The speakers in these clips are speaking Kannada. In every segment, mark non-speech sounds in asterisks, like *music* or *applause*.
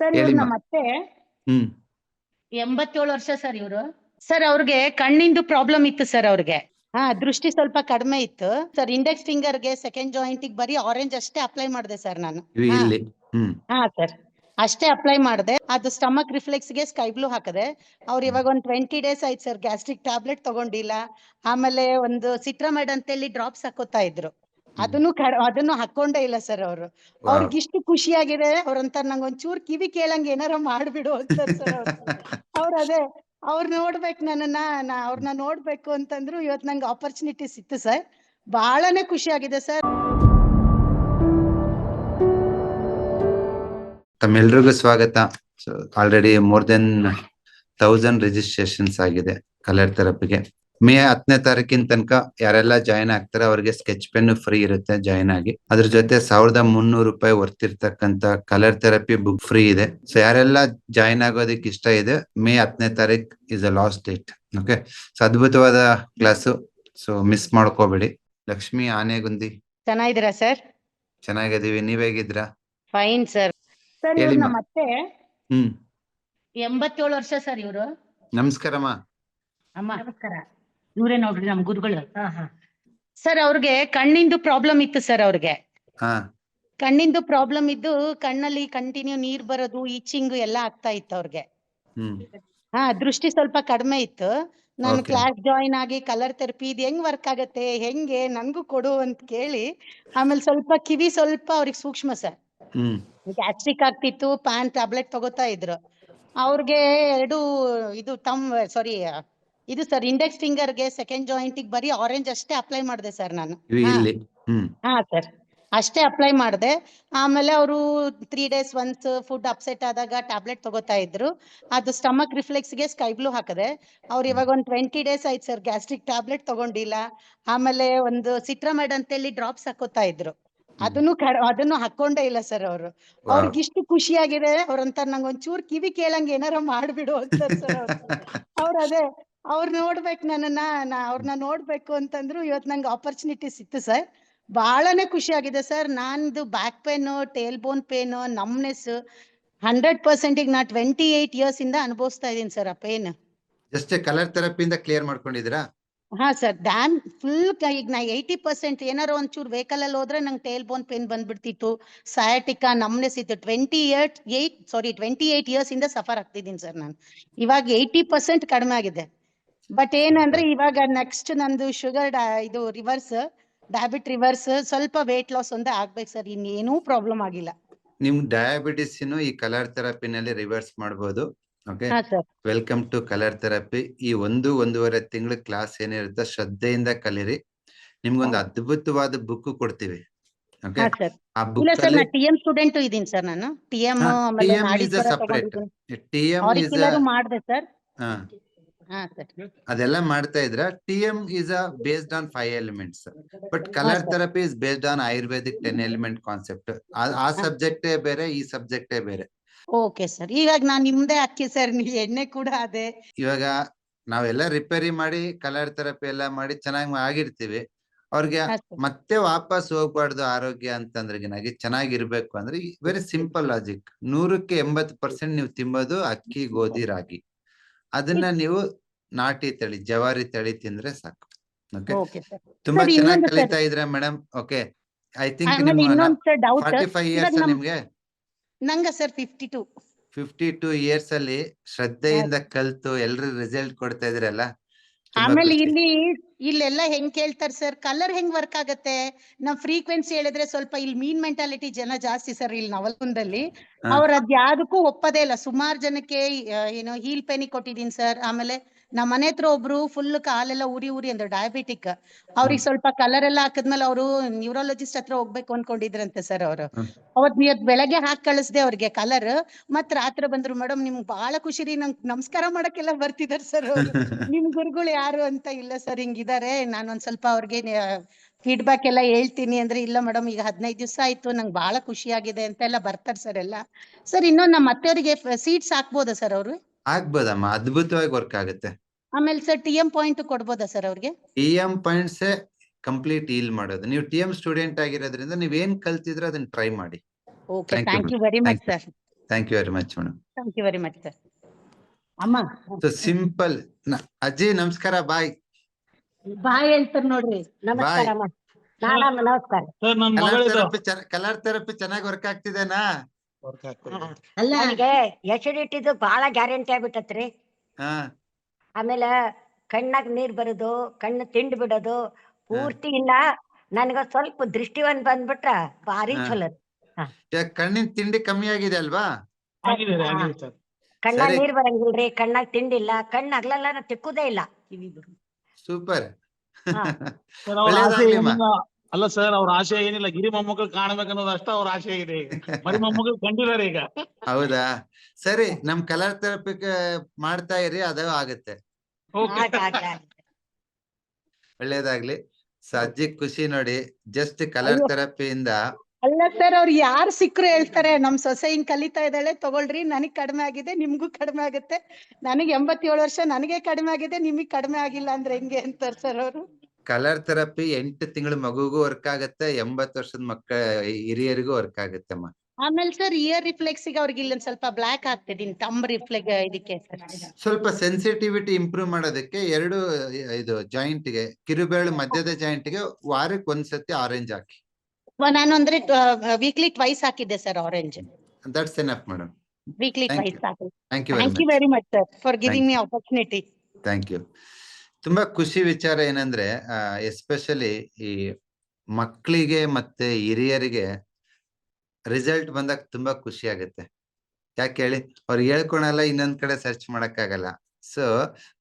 ಸರ್ ಇವ್ರು ಹೇಳಿಮ್ಮ. ನಮ್ಮ ಅತ್ತೆ. ಹ್ಮ್. ಎಂಬತ್ತೇಳು ವರ್ಷ ಸರ್ ಇವರು. ಸರ್ ಅವ್ರಿಗೆ ಕಣ್ಣಿಂದು ಪ್ರಾಬ್ಲಮ್ ಇತ್ತು ಸರ್ ಅವ್ರಿಗೆ. ಹಾ ದೃಷ್ಟಿ ಸ್ವಲ್ಪ ಕಡಿಮೆ ಇತ್ತು. ಸರ್ ಇಂಡೆಕ್ಸ್ ಫಿಂಗರ್ಗೆ ಸೆಕೆಂಡ್ ಜಾಯಿಂಟ್ ಬರೀ ಆರೆಂಜ್ ಅಷ್ಟೇ ಅಪ್ಲೈ ಮಾಡಿದೆ ಸರ್ ನಾನು. ಇವು ಹಾ. ಇಲ್ಲಿ. ಹ್ಮ್. ಹಾ ಸರ್. ಅಷ್ಟೇ ಅಪ್ಲೈ ಮಾಡಿದೆ. ಅದು ಸ್ಟಮಕ್ ರಿಫ್ಲೆಕ್ಸ್ಗೆ ಸ್ಕೈ ಬ್ಲೂ ಹಾಕದೆ. ಅವ್ರು ಇವಾಗ ಒಂದ್ ಟ್ವೆಂಟಿ ಡೇಸ್ ಆಯ್ತು ಸರ್ ಗ್ಯಾಸ್ಟ್ರಿಕ್ ಟ್ಯಾಬ್ಲೆಟ್ ತಗೊಂಡಿಲ್ಲ. ಆಮೇಲೆ ಒಂದು ಸಿಟ್ರಮೆಡ್ ಅಂತೇಳಿ ಡ್ರಾಪ್ಸ್ ಹಾಕೋತಾ ಇದ್ರು. ಅದನ್ನು ಅದನ್ನು ಹಾಕೊಂಡೇ ಇಲ್ಲ ಸರ್ ಅವರು. ಅವ್ರಿಗೆ ಇಷ್ಟು ಖುಷಿಯಾಗಿದೆ ಅವ್ರಂತ ನಂಗೆ ಒಂಚೂರ್ ಕಿವಿ ಕೇಳಂಗ ಏನಾರ ಮಾಡ್ಬಿಡು ಅಂತ ಸರ್ ಅವ್ರು. ಅದೇ ಅವ್ರ ನೋಡ್ಬೇಕು ನನ್ನನ್ನ ನಾ ಅವ್ರನ್ನ ನೋಡ್ಬೇಕು ಅಂತಂದ್ರು ಇವತ್ ನಂಗೆ ಆಪರ್ಚುನಿಟಿ ಸಿಕ್ತು ಸರ್. ಬಹಳನೇ ಖುಷಿ ಆಗಿದೆ ಸರ್. ತಮ್ಮೆಲ್ರಿಗೂ ಸ್ವಾಗತ. Already more than thousand registrations ಆಗಿದೆ ಕಲರ್ ಥೆರಪಿಗೆ ಮೇ ಹತ್ತನೇ ತಾರೀಕಿನ ತನಕ ಯಾರೆಲ್ಲ ಜಾಯಿನ್ ಆಗ್ತಾರೆ ಅವ್ರಿಗೆ ಸ್ಕೆಚ್ ಪೆನ್ ಫ್ರೀ ಇರುತ್ತೆ ಜಾಯಿನ್ ಆಗಿ. ಅದ್ರ ಜೊತೆ ಸಾವಿರದ ಮುನ್ನೂರು ರೂಪಾಯಿ ವರ್ತಿರ್ತಕ್ಕಂತ ಕಲರ್ ಥೆರಪಿ ಬುಕ್ ಫ್ರೀ ಇದೆ. ಸೊ ಯಾರೆಲ್ಲ ಜಾಯಿನ್ ಆಗೋದಕ್ಕೆ ಇಷ್ಟ ಇದೆ ಮೇ ಹತ್ತನೇ ತಾರೀಕ್ is a last date okay so ಅದ್ಭುತವಾದ ಕ್ಲಾಸು ಸೊ ಮಿಸ್ ಮಾಡ್ಕೋಬೇಡಿ. ಲಕ್ಷ್ಮಿ ಆನೆಗುಂದಿ ಚೆನ್ನಾಗಿದ್ದೀರಾ ಸರ್ ಚೆನ್ನಾಗಿದ್ದೀವಿ. ನೀವ್ ಹೇಗಿದ್ರಾ ಫೈನ್ ಸರ್ ಸರ್ ಇವ್ರು ಹೇಳಿಮ್ಮ. ನಮ್ಮ ಅತ್ತೆ ಹ್ಮ್. ಎಂಬತ್ತೇಳು ವರ್ಷ ಸರ್ ಇವರು. ನಮಸ್ಕಾರಮ್ಮ. ಅಮ್ಮ. ನಮಸ್ಕಾರ. ಇವರೇ ನೋಡ್ರಿ ನಮ್ ಗುರುಗಳು ಸರ್ ಅವ್ರಿಗೆ ಕಣ್ಣಿಂದು ಪ್ರಾಬ್ಲಮ್ ಇತ್ತು ಸರ್ ಅವ್ರಿಗೆ. ಹಾ. ಕಣ್ಣಿಂದು ಪ್ರಾಬ್ಲಮ್ ಇದ್ದು ಕಣ್ಣಲ್ಲಿ ಕಂಟಿನ್ಯೂ ನೀರ್ ಬರೋದು ಈಚಿಂಗ್ ಎಲ್ಲ ಆಗ್ತಾ ಇತ್ತು ಅವ್ರಿಗೆ. ಹಾ ದೃಷ್ಟಿ ಸ್ವಲ್ಪ ಕಡಿಮೆ ಇತ್ತು. ನಾನು ಕ್ಲಾಸ್ ಜಾಯಿನ್ ಆಗಿ ಕಲರ್ ಥೆರಪಿ ಇದು ಹೆಂಗ್ ವರ್ಕ್ ಆಗತ್ತೆ ಹೆಂಗೆ ನನ್ಗೂ ಕೊಡು ಅಂತ ಕೇಳಿ ಆಮೇಲೆ ಸ್ವಲ್ಪ ಕಿವಿ ಸ್ವಲ್ಪ ಅವ್ರಿಗೆ ಸೂಕ್ಷ್ಮ ಸರ್. ಗ್ಯಾಸ್ಟ್ರಿಕ್ ಆಗ್ತಿತ್ತು ಪ್ಯಾನ್ ಟ್ಯಾಬ್ಲೆಟ್ ತಗೋತಾ ಇದ್ರು. ಅವ್ರಿಗೆ ಎರಡು ಇದು ತಮ್ ಸಾರಿ ಇದು ಸರ್ ಇಂಡೆಕ್ಸ್ ಫಿಂಗರ್ಗೆ ಸೆಕೆಂಡ್ ಜಾಯಿಂಟ್ ಬರೀ ಆರೆಂಜ್ ಅಷ್ಟೇ ಅಪ್ಲೈ ಮಾಡಿದೆ ಸರ್ ನಾನು. ಹಾ. ಇಲ್ಲಿ. ಹ್ಮ್. ಹಾ ಸರ್. ಅಷ್ಟೇ ಅಪ್ಲೈ ಮಾಡಿದೆ. ಆಮೇಲೆ ಅವರು three days once food upset ಆದಾಗ ಟ್ಯಾಬ್ಲೆಟ್ ತಗೋತಾ ಇದ್ರು. ಅದು ಸ್ಟಮಕ್ ರಿಫ್ಲೆಕ್ಸ್ಗೆ ಸ್ಕೈ ಬ್ಲೂ ಹಾಕಿದೆ. ಅವ್ರು ಇವಾಗ ಒಂದು ಟ್ವೆಂಟಿ ಡೇಸ್ ಆಯ್ತು ಸರ್ ಗ್ಯಾಸ್ಟ್ರಿಕ್ ಟ್ಯಾಬ್ಲೆಟ್ ತಗೊಂಡಿಲ್ಲ. ಆಮೇಲೆ ಒಂದು ಸಿಟ್ರಮೆಡ್ ಅಂತೇಳಿ ಡ್ರಾಪ್ಸ್ ಹಾಕೋತಾ ಇದ್ರು. ಅದನ್ನು ಅದನ್ನು ಹಾಕೊಂಡೇ ಇಲ್ಲ ಸರ್ ಅವರು. ಅವ್ರಿಗೆ ಇಷ್ಟು ಖುಷಿಯಾಗಿದೆ ಅವ್ರಂತ ನಂಗೆ ಒಂಚೂರ್ ಕಿವಿ ಕೇಳಂಗ್ ಏನಾರ ಮಾಡ್ಬಿಡು ಅಂತ ಸರ್ ಅವ್ರ *laughs* ಅದೇ ಅವ್ರ ನೋಡ್ಬೇಕು ನನ್ನನ್ನ ನಾ ಅವ್ರನ್ನ ನೋಡ್ಬೇಕು ಅಂತಂದ್ರು ಇವತ್ ನಂಗೆ ಆಪರ್ಚುನಿಟಿ ಸಿಕ್ತು ಸರ್. ಬಹಳನೇ ಖುಷಿ ಆಗಿದೆ ಸರ್. ನಂದು back pain tail bone pain numbness hundred percent ಈಗ ನಾ ಟ್ವೆಂಟಿ ಏಟ್ ಇಯರ್ಸ್ ಇಂದ ಅನುಭವಿಸ್ತಾ ಇದೀನಿ ಸರ್ ಆ ಪೇನ್ ಜಸ್ಟ್ ಕಲರ್ ಥೆರಪಿಯಿಂದ ಕ್ಲಿಯರ್ ಮಾಡ್ಕೊಂಡಿದ್ದೀರಾ? ಹಾ ಸರ್. ಡ್ಯಾಮ್ ಫುಲ್ ಈಗ ನಾ ಏಯ್ಟಿ ಪರ್ಸೆಂಟ್ ಏನಾರು ಒಂಚೂರು ವೆಹಿಕಲ್ ಅಲ್ಲಿ ಹೋದ್ರೆ ನಂಗೆ ಟೇಲ್ ಬೋನ್ ಪೇನ್ ಬಂದ್ಬಿಡ್ತಿತ್ತು. ಸಯಾಟಿಕಾ ನಮ್ನೆಸ್ ಇತ್ತು. Twenty eight eight sorry twenty eight years ಇಂದ ಸಫರ್ ಆಗ್ತಿದ್ದೀನಿ ಸರ್ ನಾನು. ಇವಾಗ ಏಯ್ಟಿ ಪರ್ಸೆಂಟ್ ಕಡಿಮೆ ಆಗಿದೆ. ಬಟ್ ಏನಂದ್ರೆ ಇವಾಗ ನೆಕ್ಸ್ಟ್ ನಂದು ಶುಗರ್ ಇದು ರಿವರ್ಸ್ ಡಯಾಬಿಟ್ ರಿವರ್ಸ್ ಸ್ವಲ್ಪ ವೇಟ್ ಲಾಸ್ ಒಂದೇ ಆಗ್ಬೇಕು ಸರ್ ಇನ್ನೇನೂ ಪ್ರಾಬ್ಲಮ್ ಆಗಿಲ್ಲ. ನಿಮ್ ಡಯಾಬಿಟಿಸ್ ಈ ಕಲರ್ ಥೆರಪಿನಲ್ಲಿ ರಿವರ್ಸ್ ಮಾಡಬಹುದು okay welcome to colour therapy ಈ ಒಂದು ಒಂದೂವರೆ ತಿಂಗಳ ಕ್ಲಾಸ್ ಏನಿರುತ್ತೆ ಶ್ರದ್ಧೆಯಿಂದ ಕಲೀರಿ. ನಿಮ್ಗೊಂದು ಅದ್ಭುತವಾದ ಬುಕ್ ಕೊಡ್ತೀವಿ. ಓಕೆ ಆ ಬುಕ್ ಸ್ಟೂಡೆಂಟ್ ಇದೀನಿ ಸರ್ ನಾನು. ಟಿ ಎಂ ಹಾ, ಆಮೇಲೆ TM is a ನಾಡಿಜ್ವರ separate. ತಗೊಂಡಿದ್ದೀನಿ. ಟಿ ಎಂ ಇಸ್ ಮಾಡಿದೆ ಸರ್ ಹಾ. ಸರ್ ಅದೆಲ್ಲ ಮಾಡ್ತಾ ಇದ್ರ T M is a based on five elements but colour therapy is based on Ayurvedic ten element concept ಆ ಸಬ್ಜೆಕ್ಟೇ ಬೇರೆ ಈ ಸಬ್ಜೆಕ್ಟೇ ಬೇರೆ. ಓಕೆ ಸರ್ ಇವಾಗ ನಾನು ನಿಮ್ದೇ ಅಕ್ಕಿ ಸರ್ ನೀವು ಎಣ್ಣೆ ಕೂಡ ಅದೇ. ಇವಾಗ ನಾವೆಲ್ಲ ರಿಪೇರಿ ಮಾಡಿ ಕಲರ್ ಥೆರಪಿ ಎಲ್ಲ ಮಾಡಿ ಚೆನ್ನಾಗಿ ಆಗಿರ್ತೀವಿ. ಅವ್ರಿಗೆ ಮತ್ತೆ ವಾಪಸ್ ಹೋಗ್ಬಾರ್ದು ಆರೋಗ್ಯ ಅಂತಂದ್ರೆ ಚೆನ್ನಾಗಿರ್ಬೇಕು ಅಂದ್ರೆ ವೆರಿ ಸಿಂಪಲ್ ಲಾಜಿಕ್ ನೂರಕ್ಕೆ ಎಂಬತ್ತು ಪರ್ಸೆಂಟ್ ನೀವು ತಿಂಬೋದು ಅಕ್ಕಿ ಗೋಧಿ ರಾಗಿ. ಅದನ್ನ ನೀವು ನಾಟಿ ತಳಿ ಜವಾರಿ ತಳಿ ತಿಂದ್ರೆ ಸಾಕು. ಓಕೆ ತುಂಬಾ ಚೆನ್ನಾಗಿ. ಕಲಿತಾ ಇದ್ರೆ madam okay I think forty five years ನಮ್ ನಿಮ್ಗೆ? ನಂಗ sir fifty two fifty two years ಅಲ್ಲಿ ಶ್ರದ್ಧೆಯಿಂದ ಕಲ್ತು ಎಲ್ರು ರಿಸಲ್ಟ್ ಕೊಡ್ತಾ ಇದ್ರಲ್ಲ ಆಮೇಲೆ ಇಲ್ಲಿ ಇಲ್ಲೆಲ್ಲ ಹೆಂಗ್ ಕೇಳ್ತಾರೆ ಸರ್? ಕಲರ್ ಹೆಂಗ್ ವರ್ಕ್ ಆಗತ್ತೆ? ನಾವ್ ಫ್ರೀಕ್ವೆನ್ಸಿ ಹೇಳಿದ್ರೆ ಸ್ವಲ್ಪ ಇಲ್ಲಿ ಮೀನ್ ಮೆಂಟಾಲಿಟಿ ಜನ ಜಾಸ್ತಿ ಸರ್ ಇಲ್ಲಿ ನವಲಗುಂದಲ್ಲಿ. ಅವ್ರ ಅದ್ ಯಾವ್ದಕ್ಕೂ ಒಪ್ಪದೇ ಇಲ್ಲ. ಸುಮಾರು ಜನಕ್ಕೆ ಏನೋ ಏನು ಹೀಲ್ ಪೆನಿ ಕೊಟ್ಟಿದೀನಿ ಸರ್. ಆಮೇಲೆ ನಮ್ಮ ಮನೆ ಹತ್ರ ಒಬ್ರು ಫುಲ್ ಕಾಲೆಲ್ಲ ಉರಿ ಉರಿ ಅಂದ್ರೆ ಡಯಾಬಿಟಿಕ್ ಅವ್ರಿಗೆ ಸ್ವಲ್ಪ ಕಲರ್ ಎಲ್ಲ ಹಾಕದ್ಮೇಲೆ ಅವರು ನ್ಯೂರಾಲಜಿಸ್ಟ್ ಹತ್ರ ಹೋಗ್ಬೇಕು ಅನ್ಕೊಂಡಿದ್ರಂತೆ ಸರ್ ಅವರು. ಅವತ್ ನೀವ್ ಬೆಳಗ್ಗೆ ಹಾಕಿ ಕಳಿಸ್ದೆ ಅವ್ರಿಗೆ ಕಲರ್ ಮತ್ ರಾತ್ರಿ ಬಂದ್ರು ಮೇಡಮ್ ನಿಮ್ಗೆ ಬಹಳ ಖುಷಿ ರೀ ನಂಗೆ ನಮಸ್ಕಾರ ಮಾಡಕ್ಕೆಲ್ಲ ಬರ್ತಿದಾರೆ ಸರ್ ಅವರು. *laughs* ನಿಮ್ ಗುರುಗಳು ಯಾರು ಅಂತ ಇಲ್ಲ ಸರ್ ಹಿಂಗಿದ್ದಾರೆ ನಾನು ಒಂದ್ ಸ್ವಲ್ಪ ಅವ್ರಿಗೆ ಫೀಡ್ಬ್ಯಾಕ್ ಎಲ್ಲ ಹೇಳ್ತೀನಿ ಅಂದ್ರೆ ಇಲ್ಲ ಮೇಡಮ್ ಈಗ ಹದಿನೈದು ದಿವಸ ಆಯ್ತು ನಂಗೆ ಬಹಳ ಖುಷಿ ಆಗಿದೆ ಅಂತ ಎಲ್ಲ ಬರ್ತಾರೆ ಸರ್ ಎಲ್ಲ. ಸರ್ ಇನ್ನೊಂದು ನಮ್ಮ ಅತ್ತೆಯವರಿಗೆ ಸೀಟ್ಸ್ ಹಾಕ್ಬೋದಾ ಸರ್ ಅವ್ರು? ಆಗ್ಬೋದಮ್ಮ ಅದ್ಭುತವಾಗಿ ವರ್ಕ್ ಆಗುತ್ತೆ. ಆಮೇಲೆ ಸರ್ ಟಿ ಎಂ ಪಾಯಿಂಟ್ ಕೊಡ್ಬೋದಾ ಸರ್ ಅವ್ರಿಗೆ? ಟಿ ಎಂ ಪಾಯಿಂಟ್ಸ್ ಕಂಪ್ಲೀಟ್ ಈಲ್ ಮಾಡೋದು. ನೀವು ಟಿ ಎಂ ಸ್ಟೂಡೆಂಟ್ ಆಗಿರೋದ್ರಿಂದ ನೀವ್ ಏನ್ ಕಲ್ತಿದ್ರೆ ಅದನ್ನ ಟ್ರೈ ಮಾಡಿ. Okay Thank you, thank you very much sir thank you very much madam thank you very much sir ಅಮ್ಮ. ಸೊ ಸಿಂಪಲ್ ಅಜ್ಜಿ ನಮಸ್ಕಾರ ಬಾಯ್ ಬಾಯ್ ಹೇಳ್ತಾರೆ ನೋಡ್ರಿ. ನಮಸ್ಕಾರ ಅಮ್ಮ. ನಾನಮ್ಮ ನಮಸ್ಕಾರ. ಸರ್ ಕಲರ್ ಮಗಳಿದು ಥೆರಪಿ ಕಲರ್ ಥೆರಪಿ ಚೆನ್ನಾಗಿ ವರ್ಕ್ ಆಗ್ತಿದೆನಾ? ವರ್ಕ್ ಆಗ್ತದೆ. ಅಲ್ಲ ನನಗೆ ಎಸಿಡಿಟಿದು ಬಹಳ ಗ್ಯಾರಂಟಿ ಆಗ್ಬಿಟ್ಟತ್ರಿ. ಹಾ. ಆಮೇಲೆ ಕಣ್ಣಾಗ ನೀರ್ ಬರೋದು ಕಣ್ಣು ತಿಂಡಿ ಬಿಡೋದು ಪೂರ್ತಿ ಇಲ್ಲ ನನಗ ಸ್ವಲ್ಪ ದೃಷ್ಟಿ ಒಂದ್ ಬಂದ್ಬಿಟ್ರ ಭಾರಿ. ಚಲೋ ಯಾಕ್ ಕಣ್ಣಿನ ತಿಂಡಿ ಕಮ್ಮಿ ಆಗಿದೆ ಅಲ್ವಾ? ಆಗಿದೆ ಆಗಿದೆ ಸರ್. ಕಣ್ಣಾಗ. ನೀರ್ ಬರಂಗಿಲ್ರಿ ಕಣ್ಣಾಗ ತಿಂಡಿಲ್ಲ ಕಣ್ಣು ಹಗ್ಲೆಲ್ಲ ನಾ ತಿಕ್ಕುದೇ ಇಲ್ಲ. ಸೂಪರ್. ಹಾ. ಅಲ್ಲ ಸರ್ ಅವ್ರ ಆಶೆ ಏನಿಲ್ಲ ಗಿರಿ ಮೊಮ್ಮಕ್ಕಳು ಕಾಣ್ಬೇಕನ್ನೋದು ಅಷ್ಟ ಅವ್ರ ಆಶೆ ಇದೆ. ಮರಿ ಮೊಮ್ಮಕ್ಕಳು ಕಂಡಿದ್ದಾರೆ ಈಗ. ಹೌದಾ? ಸರಿ ನಮ್ ಕಲರ್ ಥೆರಪಿ ಮಾಡ್ತಾ ಇರಿ ಅದೇ ಆಗುತ್ತೆ. ಒಳ್ಳೇದಾಗ್ಲಿ. ಸಜ್ಜಿ ಖುಷಿ ನೋಡಿ ಜಸ್ಟ್ ಕಲರ್ ಥೆರಪಿ ಥೆರಪಿಯಿಂದ ಅಲ್ಲ ಸರ್ ಅವ್ರು ಯಾರು ಸಿಕ್ಕರು ಹೇಳ್ತಾರೆ ನಮ್ ಸೊಸೆ ಹಿಂಗ್ ಕಲಿತಾ ಇದ್ದಾಳೆ ತಗೊಳ್ರಿ ನನಗ್ ಕಡಿಮೆ ಆಗಿದೆ ನಿಮ್ಗೂ ಕಡಿಮೆ ಆಗುತ್ತೆ. ನನಗೆ ಎಂಬತ್ತೇಳು ವರ್ಷ ನನಗೆ ಕಡಿಮೆ ಆಗಿದೆ ನಿಮಗ್ ಕಡಿಮೆ ಆಗಿಲ್ಲ ಅಂದ್ರೆ ಹೆಂಗೆ ಅಂತಾರೆ ಸರ್ ಅವರು? ಕಲರ್ ಥೆರಪಿ ಎಂಟು ತಿಂಗಳ ಮಗುಗೂ ವರ್ಕ್ ಆಗುತ್ತೆ ಎಂಬತ್ತು ವರ್ಷದ ಮಕ್ಕಳ ಹಿರಿಯರಿಗೂ ವರ್ಕ್ ಆಗುತ್ತೆ ಅಮ್ಮ ಆಮೇಲೆ ಸರ್ ಇಯರ್ ರಿಫ್ಲೆಕ್ಸ್ಗೆ ಅವ್ರಿಗೆ ಇಲ್ಲೊಂದ್ ಸ್ವಲ್ಪ ಬ್ಲಾಕ್ ಆಗ್ತದೆ ಇನ್ ತಂಬ್ ರಿಫ್ಲೆಕ್ಸ್ ಇದಕ್ಕೆ ಸರ್ ಸ್ವಲ್ಪ ಸೆನ್ಸಿಟಿವಿಟಿ ಇಂಪ್ರೂವ್ ಮಾಡೋದಕ್ಕೆ ಎರಡು ಇದು ಜಾಯಿಂಟ್ಗೆ ಕಿರುಬೇಳು ಮಧ್ಯದ ಜಾಯಿಂಟ್ಗೆ ವಾರಕ್ಕೆ ಒಂದ್ಸತಿ ಆರೆಂಜ್ ಹಾಕಿ. ನಾನು ಅಂದ್ರೆ ವೀಕ್ಲಿ ಟ್ವೈಸ್ ಹಾಕಿದ್ದೆ sir orange that's enough madam weekly twice. Hockey. Thank you very much sir for giving me opportunity thank you ತುಂಬಾ ಖುಷಿ ವಿಚಾರ ಏನಂದ್ರೆ ಎಸ್ಪೆಷಲಿ ಈ ಮಕ್ಕಳಿಗೆ ಮತ್ತೆ ಹಿರಿಯರಿಗೆ ರಿಸಲ್ಟ್ ಬಂದಾಗ ತುಂಬಾ ಖುಷಿ ಆಗುತ್ತೆ. ಯಾಕೆ ಹೇಳಿ? ಅವ್ರು ಹೇಳ್ಕೊಳಲ್ಲ, ಇನ್ನೊಂದ್ ಕಡೆ ಸರ್ಚ್ ಮಾಡಕ್ಕಾಗಲ್ಲ. ಸೊ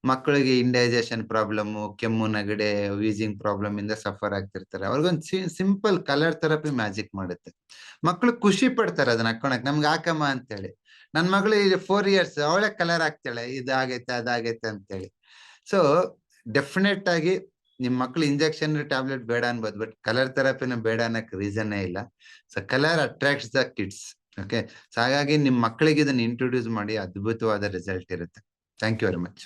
ಮಕ್ಕಳಿಗೆ ಇಂಡೈಜೆಷನ್ ಪ್ರಾಬ್ಲಮ್ ಕೆಮ್ಮು, ನಗಡೆ ವೀಸಿಂಗ್ ಪ್ರಾಬ್ಲಮ್ ಇಂದ ಸಫರ್ ಆಗ್ತಿರ್ತಾರೆ. ಅವ್ರಿಗೊಂದು ಸಿಂಪಲ್ ಕಲರ್ ಥೆರಪಿ ಮ್ಯಾಜಿಕ್ ಮಾಡುತ್ತೆ. ಮಕ್ಕಳು ಖುಷಿ ಪಡ್ತಾರೆ ಅದನ್ನ ಹಾಕೊಳಕ್. ನಮ್ಗೆ ಹಾಕಮ್ಮ ಅಂತೇಳಿ. ನನ್ ಮಗಳು ಫೋರ್ ಇಯರ್ಸ್ ಅವಳೆ ಕಲರ್ ಹಾಕ್ತಾಳೆ. ಇದಾಗೈತೆ, ಅದಾಗೈತೆ ಅಂತೇಳಿ. ಸೊ ಡೆಫಿನೆಟ್ ಆಗಿ ನಿಮ್ ಮಕ್ಳು ಇಂಜೆಕ್ಷನ್ ಟ್ಯಾಬ್ಲೆಟ್ ಬೇಡ ಅನ್ಬೋದು ಬಟ್ ಕಲರ್ ಥೆರಪಿನ ಬೇಡ ಅನ್ನಕ್ ರೀಸನ್ನೇ ಇಲ್ಲ. So colour attracts the kids okay so ಹಾಗಾಗಿ ನಿಮ್ ಮಕ್ಕಳಿಗೆ ಇದನ್ನ ಇಂಟ್ರೊಡ್ಯೂಸ್ ಮಾಡಿ, ಅದ್ಭುತವಾದ ರಿಸಲ್ಟ್ ಇರುತ್ತೆ. Thank you very much